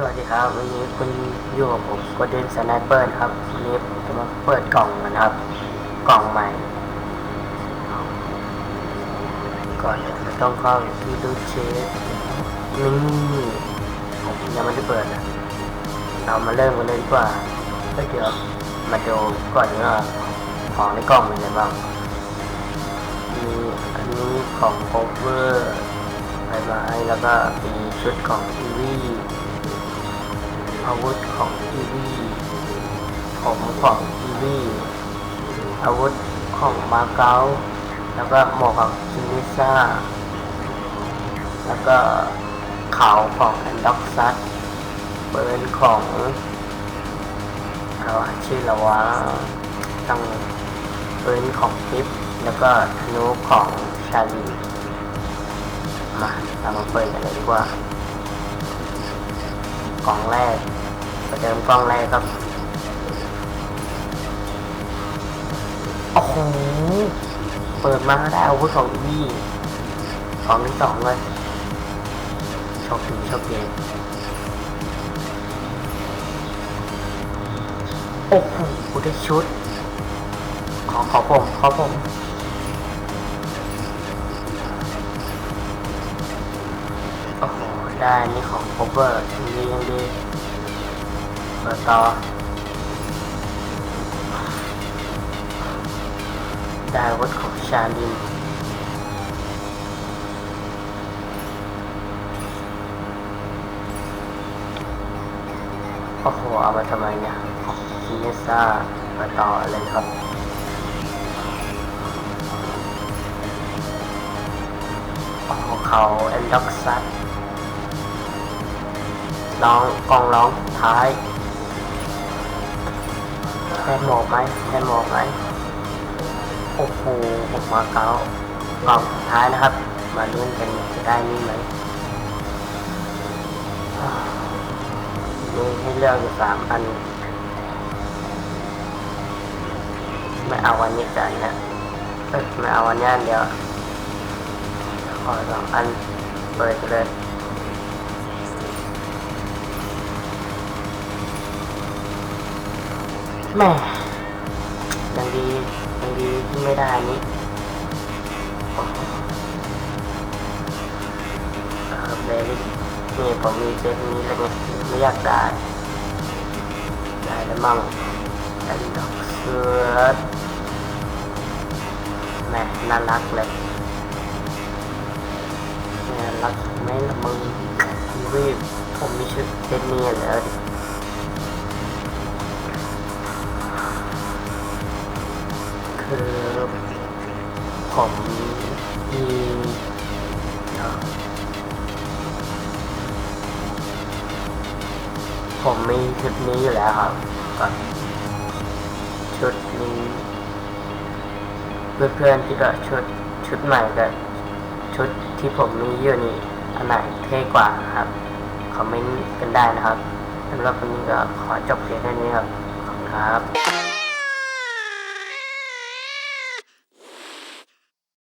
สวัสดีครับวันนี้คุณอยู่กับผมกดเดนสไนเปอร์ครับวันนี้จะมาเปิดกล่องกันะครับ กล่องใหม่ ก่อนอื่นเราต้องเข้าที่ดูเชฟนี่ผมยังไม่ได้เปิดนะเรามาเริ่มกันเลยดีกว่าก็เดี๋ยวมาดูก่อนว่าของในกล่องมีอะไรบ้างมีอันนี้ของโคเวอร์บไม้แล้วก็มีชุดของทีวี อาวุธของอีวีผมของอีวีอาวุธของมาเก๊าแล้วก็หมวกของคิมิซ่า แล้วก็เขาของแอนด็อกซัสปืนของอะไรวชื่อละวะตั้งปืนของทิปแล้วก็ธนูของชาลีมาเรามาเปิดกันเลยดีกว่า กล่องแรกประเดิมกล่องแรกครับ โอ้โห เปิดมาได้อาวุธของอีวี่กล่องที่สองเลยโชคดีโชคดีโอ้โหกูได้ชุด ขอขอผม ขอผม ได้อันนี่ของโคเวอร์ยังดียังดีเปิดต่อ ได้วุธของชาลินโอ้โห เอามาทำไมเนี่ยของคิเนซ่ามาต่อเลยครับโอ้โหเขาเอ็นด็อกซัส ร้องกองร้องท้ายแค่หมอกไหมแค่หมอกไหมโอ้โหผมมาเก้ากล่องสุดท้ายนะครับ มาลุ้นกันจะได้นี่ไหมอ่ามีให้เลือกอยู่สามอัน ไม่เอาวันนี้กันนะไม่เอาวันนี้อันเดียวขอสองอันเปิดเลย แม่ยังดียังดีที่ไม่ได้นี้เออเบลนี่ผมมีเซตนี้แล้วไงไม่อยากได้ได้แล้วมั่งอันดอกเสือแม่น่ารักเลยเนี่ยรักไหม่ละมึงทีวีผมมีชุดเซตนี้แล้วดิ ผมมีเอ่อผมมีชุดนี้อยู่แล้วครับก็ชุดนี้เพื่อนๆที่ก็ชุดชุดใหม่กับชุดที่ผมมีอยู่นี่อันไหนเท่กว่าครับ คอมเมนต์กันได้นะครับสำหรับวันนี้ก็ขอจบเพียงแค่นี้ครับ ขอบคุณครับ